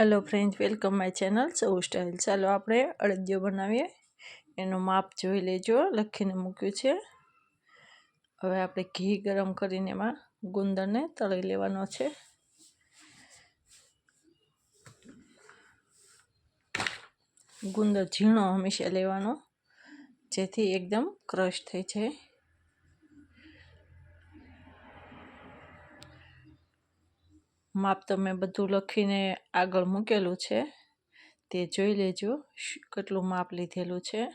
Hello friend welcome my channel સૌ style ચાલો આપણે અડદિયો બનાવીએ. એનું માપ જોઈ લેજો. લખીને મૂક્યું છે. હવે આપણે ઘી ગરમ કરીને એમાં ગુંદરને તળી લેવાનો છે. ગુંદર ઝીણો હંમેશા લેવાનો, જેથી એકદમ ક્રશ થઈ જાય. માપ તમે બધું લખીને આગળ મૂકેલું છે. તે જોઈ લેજો કેટલું માપ લીધેલું છે.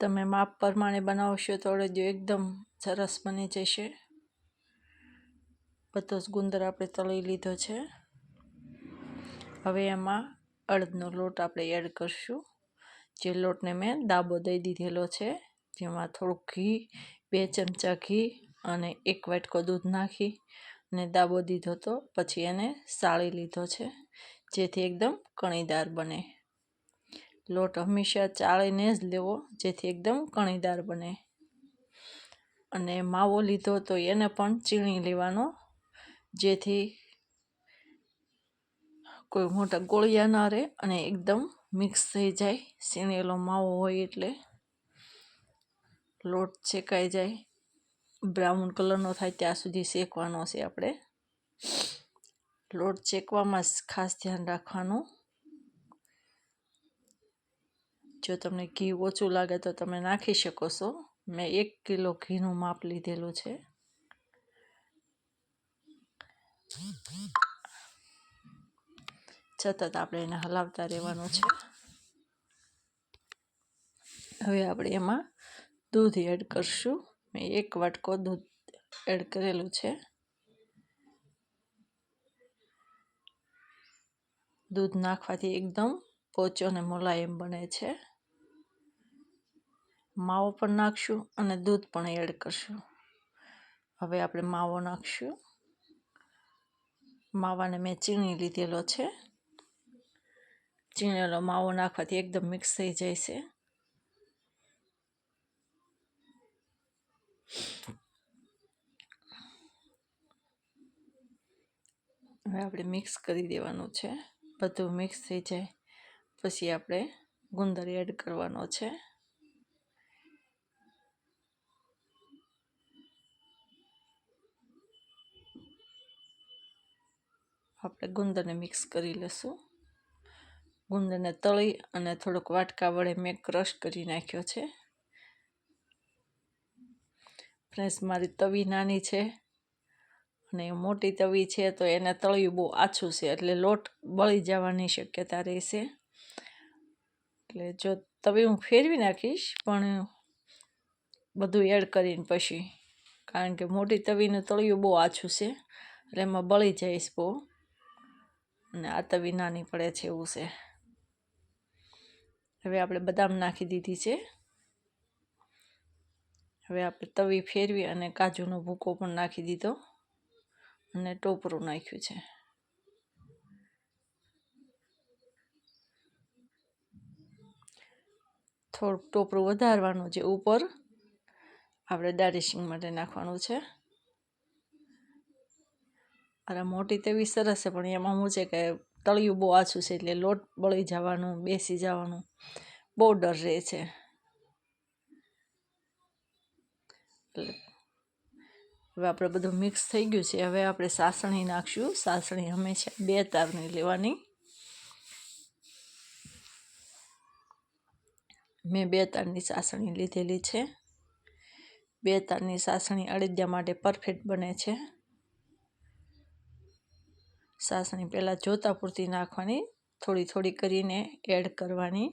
તમે માપ પ્રમાણે બનાવશો તો અડદિયો એકદમ સરસ બની જશે. બધો જ ગુંદર આપણે તળી લીધો છે. હવે એમાં અડદનો લોટ આપણે એડ કરશું. જે લોટને મેં દાબો દઈ દીધેલો છે, જેમાં થોડુંક ઘી, બે ચમચા ઘી અને એક વાટકો દૂધ નાખી અને દાબો દીધો તો પછી એને સાળી લીધો છે, જેથી એકદમ કણીદાર બને. લોટ હંમેશા ચાળીને જ લેવો, જેથી એકદમ કણીદાર બને. અને માવો લીધો તો એને પણ ચીણી લેવાનો, જેથી કોઈ મોટા ગોળિયા ન રહે અને એકદમ મિક્સ થઈ જાય. સિનેલો માવો હોય એટલે લોટ શેકાઈ જાય. બ્રાઉન કલરનો થાય ત્યાં સુધી શેકવાનો છે આપણે. લોટ શેકવામાં ખાસ ધ્યાન રાખવાનું. જો તમને ઘી ઓછું લાગે તો તમે નાખી શકો છો. મેં એક કિલો ઘીનું માપ લીધેલું છે. સતત આપણે એને હલાવતા રહેવાનું છે. હવે આપણે એમાં દૂધ એડ કરશું. મેં એક વાટકો દૂધ એડ કરેલું છે. દૂધ નાખવાથી એકદમ પોચો અને મુલાયમ બને છે. માવો પણ નાખશું અને દૂધ પણ એડ કરશું. હવે આપણે માવો નાખશું. માવાને મેં ચીણી લીધેલો છે. ચીણેલો માવો નાખવાથી એકદમ મિક્સ થઈ જાય છે. હવે આપણે મિક્સ કરી દેવાનું છે. બધું મિક્સ થઈ જાય. પછી આપણે ગુંદર એડ કરવાનો છે. આપણે ગુંદરને મિક્સ કરી લઈશું. ગુંદરને તળી અને થોડોક વાટકા વડે મેં ક્રશ કરી નાખ્યો છે. ફ્રેન્ડ્સ, મારી તવી નાની છે અને મોટી તવી છે તો એને તળિયું બહુ આછું છે એટલે લોટ બળી જવાની શક્યતા રહેશે. એટલે જો તવી હું ફેરવી નાખીશ, પણ બધું એડ કરીને પછી, કારણ કે મોટી તવીનું તળિયું બહુ આછું છે એટલે એમાં બળી જઈશ બહુ. અને આ તવી નાની પડે છે એવું છે. હવે આપણે બદામ નાખી દીધી છે. હવે આપણે તવી ફેરવી અને કાજુનો ભૂકો પણ નાખી દીધો અને ટોપરું નાખ્યું છે. થોડુંક ટોપરું વધારવાનું છે ઉપર. આપણે દારેશિંગ માટે નાખવાનું છે. અરે મોટી તેવી સરસ છે, પણ એમાં હું છે કે તળિયું બહુ આછું છે એટલે લોટ બળી જવાનું, બેસી જવાનું. બહુ ડર રહે છે. હવે આપણે બધું મિક્સ થઈ ગયું છે. હવે આપણે સાસણી નાખશું. સાસણી હંમેશા બે તારની લેવાની. મેં બે તારની સાસણી લીધેલી છે. બે તારની સાસણી અળદિયા માટે પરફેક્ટ બને છે. સાસણી પહેલાં જોતા પૂરતી નાખવાની, થોડી થોડી કરીને એડ કરવાની.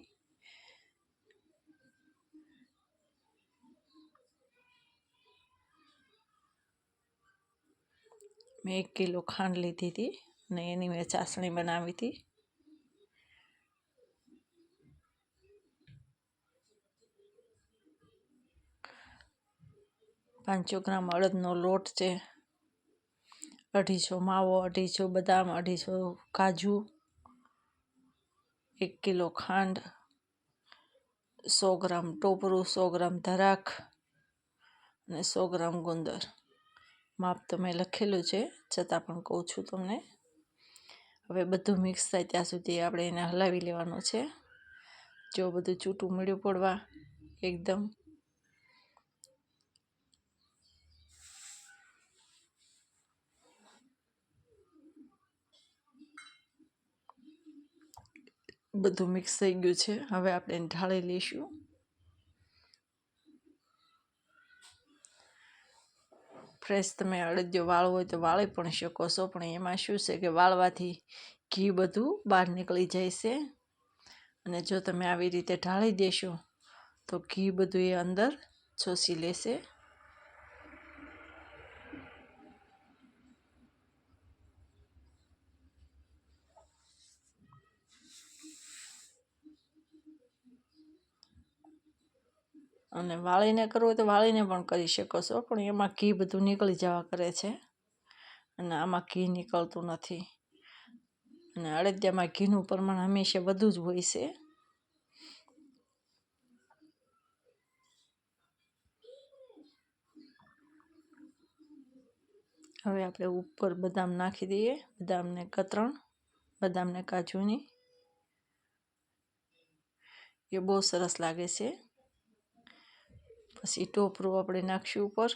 મેં એક કિલો ખાંડ લીધી હતી અને એની મેં ચાસણી બનાવી હતી. પાંચસો ગ્રામ અડદનો લોટ છે. અઢીસો, માવો અઢીસો, બદામ અઢીસો, કાજુ એક કિલો ખાંડ, સો ગ્રામ ટોપરું, સો ગ્રામ ધરાક અને સો ગ્રામ ગુંદર. માપ તો મેં લખેલું છે, છતાં પણ કહું છું તમને. હવે બધું મિક્સ થાય ત્યાં સુધી આપણે એને હલાવી લેવાનું છે. જો બધું છૂટું મળ્યું પડવા, એકદમ બધું મિક્સ થઈ ગયું છે. હવે આપણે ઢાળી લઈશું. ફ્રેશ તમે અડદિયો વાળવો હોય તો વાળી પણ શકો છો. પણ એમાં શું છે કે વાળવાથી ઘી બધું બહાર નીકળી જાય છે. અને જો તમે આવી રીતે ઢાળી દેશો તો ઘી બધું એ અંદર શોષી લેશે. અને વાળીને કરવું હોય તો વાળીને પણ કરી શકો છો, પણ એમાં ઘી બધું નીકળી જવા કરે છે. અને આમાં ઘી નીકળતું નથી. અને અડદિયામાં ઘીનું પ્રમાણ હંમેશા વધુ જ હોય છે. હવે આપણે ઉપર બદામ નાખી દઈએ, બદામને કતરણ, બદામને કાજુની. એ બહુ સરસ લાગે છે. પછી ટોપરું આપણે નાખશું ઉપર.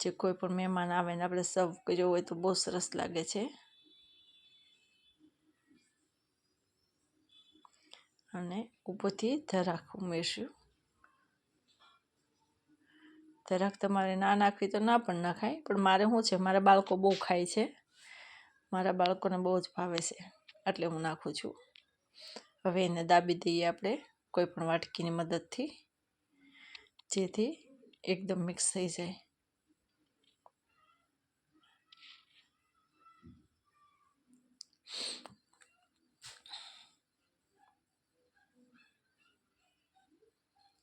જે કોઈ પણ મહેમાન આવે ને આપણે સર્વ કર્યો હોય તો બહુ સરસ લાગે છે. અને ઉપરથી ધરાક ઉમેરશું. ધરાક તમારે ના નાખવી તો ના પણ નાખાય, પણ મારે શું છે, મારા બાળકો બહુ ખાય છે. મારા બાળકોને બહુ જ ભાવે છે, એટલે હું નાખું છું. હવે એને દાબી દઈએ આપણે કોઈ પણ વાટકીની મદદથી. જેથી એકદમ મિક્સ થઈ જાય.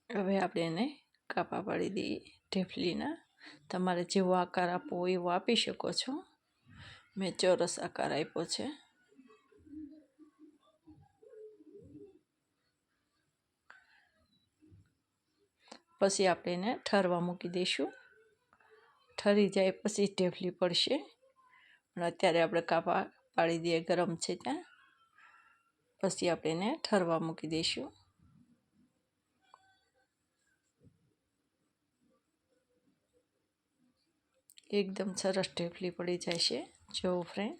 હવે આપણે એને કાપા પાડી દઈએ ઢેફલીના તમારે જેવો આકાર આપવો એવો આપી શકો છો. મેં ચોરસ આકાર આપ્યો છે. પછી આપણે એને ઠરવા મૂકી દઈશું. ઠરી જાય પછી ઢેફલી પડશે. પણ અત્યારે આપણે કાપા પાડી દઈએ ગરમ છે ત્યાં. પછી આપણે એને ઠરવા મૂકી દઈશું. એકદમ સરસ ઢેફલી પડી જાય છે. જો ફ્રેન્ડ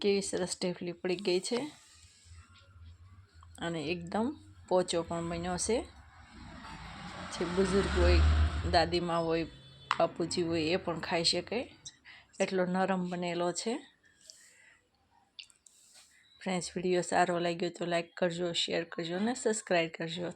કેવી સરસ ઢેફલી પડી ગઈ છે. અને એકદમ પોચો પણ બન્યો છે. જે બુઝુર્ગ હોય, દાદીમાં હોય, બાપુજી હોય, એ પણ ખાઈ શકે. એટલો નરમ બનેલો છે. ફ્રેન્ડ્સ, વીડિયો સારો લાગ્યો તો લાઈક કરજો, શેર કરજો અને સબસ્ક્રાઈબ કરજો.